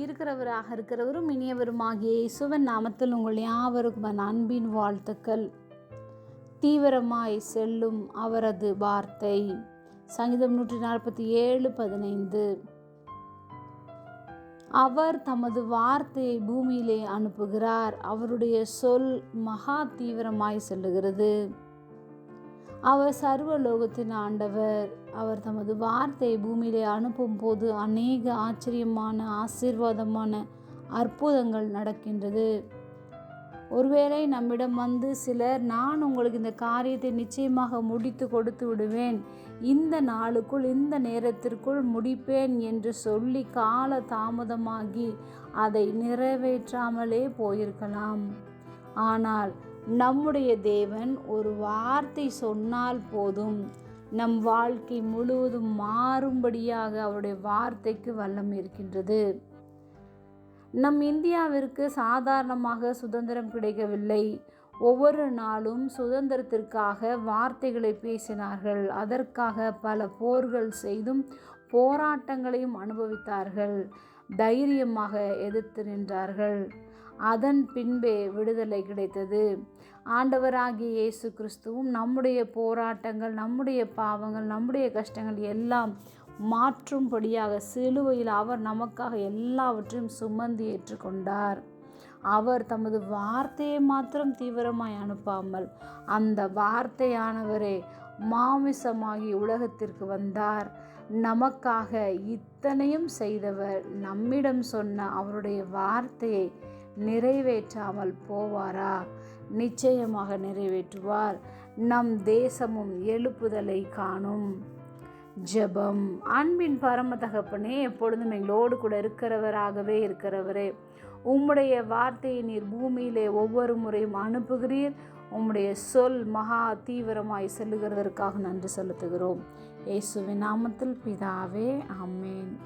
இருக்கிறவராக இருக்கிறவரும் இனியவருமாகிய இயேசுவன் நாமத்தில் உங்கள் யாவருக்கும் அன்பின் வாழ்த்துக்கள். தீவிரமாய் செல்லும் அவரது வார்த்தை. சங்கீதம் நூற்றி நாற்பத்தி ஏழு பதினைந்து. அவர் தமது வார்த்தையை பூமியிலே அனுப்புகிறார். அவருடைய சொல் மகா தீவிரமாய் செல்லுகிறது. அவர் சர்வலோகத்தின் ஆண்டவர். அவர் தமது வார்த்தையை பூமியிலே அனுப்பும் போது அநேக ஆச்சரியமான ஆசீர்வாதமான அற்புதங்கள் நடக்கின்றது. ஒருவேளை நம்மிடம் வந்து சிலர் நான் உங்களுக்கு இந்த காரியத்தை நிச்சயமாக முடித்து கொடுத்து விடுவேன். இந்த நாளுக்குள் இந்த நேரத்திற்குள் முடிப்பேன் என்று சொல்லி கால தாமதமாகி அதை நிறைவேற்றாமலே போயிருக்கலாம். ஆனால் நம்முடைய தேவன் ஒரு வார்த்தை சொன்னால் போதும். நம் வாழ்க்கை முழுவதும் மாறும்படியாக அவருடைய வார்த்தைக்கு வல்லம் இருக்கின்றது. நம் இந்தியாவிற்கு சாதாரணமாக சுதந்திரம் கிடைக்கவில்லை. ஒவ்வொரு நாளும் சுதந்திரத்திற்காக வார்த்தைகளை பேசினார்கள். அதற்காக பல போர்கள் செய்தும் போராட்டங்களையும் அனுபவித்தார்கள். தைரியமாக எதிர்த்து நின்றார்கள். அதன் பின்பே விடுதலை கிடைத்தது. ஆண்டவராகிய இயேசு கிறிஸ்துவும் நம்முடைய போராட்டங்கள் நம்முடைய பாவங்கள் நம்முடைய கஷ்டங்கள் எல்லாம் மாற்றும்படியாக சிலுவையில் அவர் நமக்காக எல்லாவற்றையும் சுமந்து ஏற்றுக்கொண்டார். அவர் தமது வார்த்தையை மாத்திரம் தீவிரமாய் அனுப்பாமல் அந்த வார்த்தையானவரே மாமிசமாகி உலகத்திற்கு வந்தார். நமக்காக இத்தனையும் செய்தவர். நம்மிடம் சொன்ன அவருடைய வார்த்தையை நிறைவேற்றாமல் போவாரா? நிச்சயமாக நிறைவேற்றுவார். நம் தேசமும் எழுப்புதலை காணும். ஜெபம். அன்பின் பரம தகப்பனே எப்பொழுதும் எங்களோடு கூட இருக்கிறவராகவே இருக்கிறவரே உம்முடைய வார்த்தையை நீர் பூமியிலே ஒவ்வொரு முறையும் அனுப்புகிறீர். உம்முடைய சொல் மகா தீவிரமாய் செல்லுகிறதற்காக நன்றி செலுத்துகிறோம். இயேசுவின் நாமத்தில் பிதாவே அம்மேன்